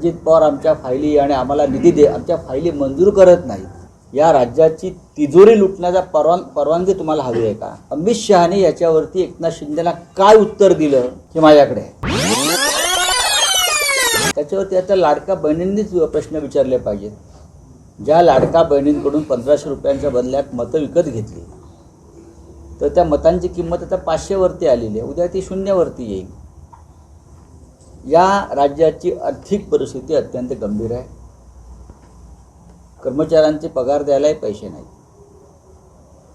अजित पवार आमच्या फायली आणि आम्हाला निधी दे आमच्या फायली मंजूर करत नाहीत. या राज्याची तिजोरी लुटण्याचा परवान परवानगी तुम्हाला हवी आहे का? अमित शहाने याच्यावरती एकनाथ शिंदेला काय उत्तर दिलं हे माझ्याकडे आहे. त्याच्यावरती आता लाडका बहिणींनीच प्रश्न विचारले पाहिजेत. ज्या लाडका बहिणींकडून पंधराशे रुपयांच्या बदल्यात मतं विकत घेतली तर त्या मतांची किंमत आता पाचशेवरती आलेली आहे. उद्या ती शून्यावरती येईल. या राज्याची आर्थिक परिस्थिती अत्यंत गंभीर आहे. कर्मचाऱ्यांचे पगार द्यायलाही पैसे नाहीत.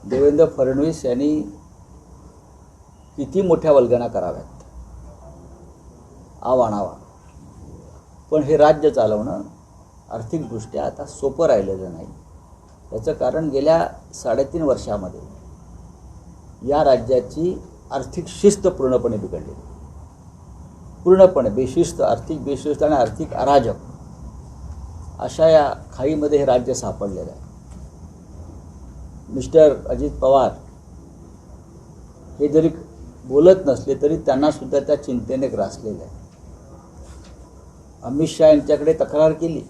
देवेंद्र फडणवीस यांनी किती मोठ्या वल्गना कराव्यात? आवाणावा पण हे राज्य चालवणं आर्थिकदृष्ट्या आता सोपं राहिलेलं नाही. याचं कारण गेल्या साडेतीन वर्षामध्ये या राज्याची आर्थिक शिस्त पूर्णपणे बिघडली पूर्णपणे बेशिस्त आर्थिक बेशिस्त आणि आर्थिक अराजक अशा या खाईमध्ये हे राज्य सापडलेलं आहे. मिस्टर अजित पवार हे जरी बोलत नसले तरी त्यांनासुद्धा त्या चिंतेने ग्रासलेलं आहे. अमित शहा यांच्याकडे तक्रार केली.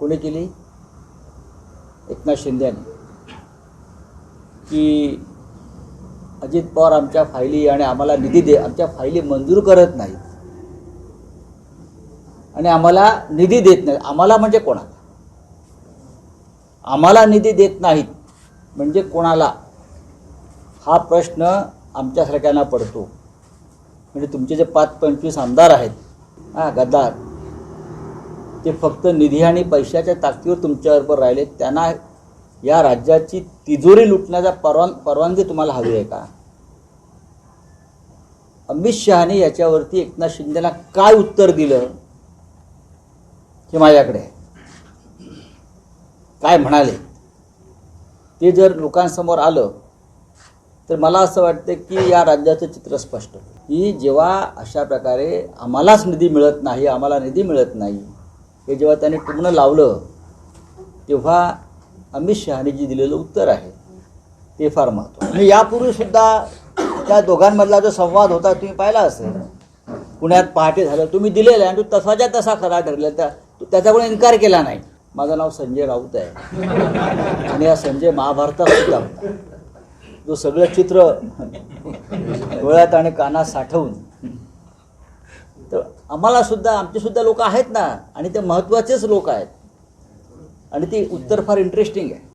कोणी केली? एकनाथ शिंदे यांनी. की अजित पवार आमच्या फायली आणि आम्हाला निधी दे आमच्या फायली मंजूर करत नाहीत. आणि आम्हाला निधी देत नाहीत. आम्हाला म्हणजे कोणाला? आम्हाला निधी देत नाहीत म्हणजे कोणाला? हा प्रश्न आमच्यासारख्यांना पडतो. म्हणजे तुमचे जे पाच पंचवीस आमदार आहेत हां गद्दार ते फक्त निधी आणि पैशाच्या ताकदीवर तुमच्याबरोबर राहिले त्यांना या राज्याची तिजोरी लुटण्याचा परवान परवानगी तुम्हाला हवी आहे का? अमित शहाने याच्यावरती एकनाथ शिंदेला काय उत्तर दिलं? हे माझ्याकडे काय म्हणाले? ते जर लोकांसमोर आलं तर मला असं वाटतं की या राज्याचं चित्र स्पष्ट. की जेव्हा अशा प्रकारे आम्हालाच निधी मिळत नाही आम्हाला निधी मिळत नाही हे जेव्हा त्याने टुमणं लावलं तेव्हा अमित शहाने जे दिलेलं उत्तर आहे. ते फार महत्त्व आणि यापूर्वीसुद्धा त्या दोघांमधला जो संवाद होता तुम्ही पाहिला असेल? पुण्यात पहाटे झालं तुम्ही दिलेलं आहे आणि तो तसाच्या तसा खरा ठरला त्या त्याच्याकडून इन्कार केला नाही. माझं नाव संजय राऊत आहे. आणि हा संजय महाभारतात सुद्धा होता. जो सगळं चित्र डोळ्यात आणि कानात साठवून. तर आम्हाला सुद्धा आमचे सुद्धा लोक आहेत ना आणि ते महत्त्वाचेच लोक आहेत. आणि ती उत्तर फार इंटरेस्टिंग आहे.